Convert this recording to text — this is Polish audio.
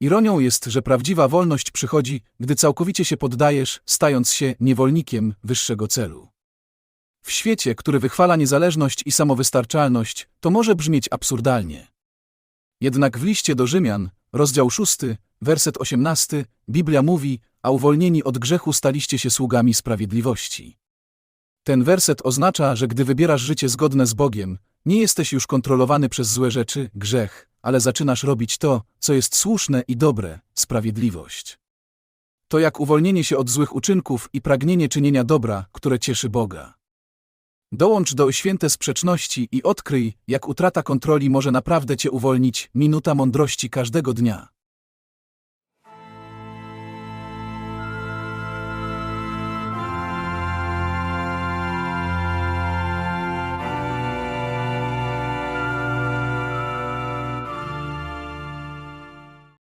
Ironią jest, że prawdziwa wolność przychodzi, gdy całkowicie się poddajesz, stając się niewolnikiem wyższego celu. W świecie, który wychwala niezależność i samowystarczalność, to może brzmieć absurdalnie. Jednak w liście do Rzymian, rozdział 6, werset 18, Biblia mówi, a uwolnieni od grzechu staliście się sługami sprawiedliwości. Ten werset oznacza, że gdy wybierasz życie zgodne z Bogiem, nie jesteś już kontrolowany przez złe rzeczy, grzech, ale zaczynasz robić to, co jest słuszne i dobre, sprawiedliwość. To jak uwolnienie się od złych uczynków i pragnienie czynienia dobra, które cieszy Boga. Dołącz do święte sprzeczności i odkryj, jak utrata kontroli może naprawdę cię uwolnić, minuta mądrości każdego dnia.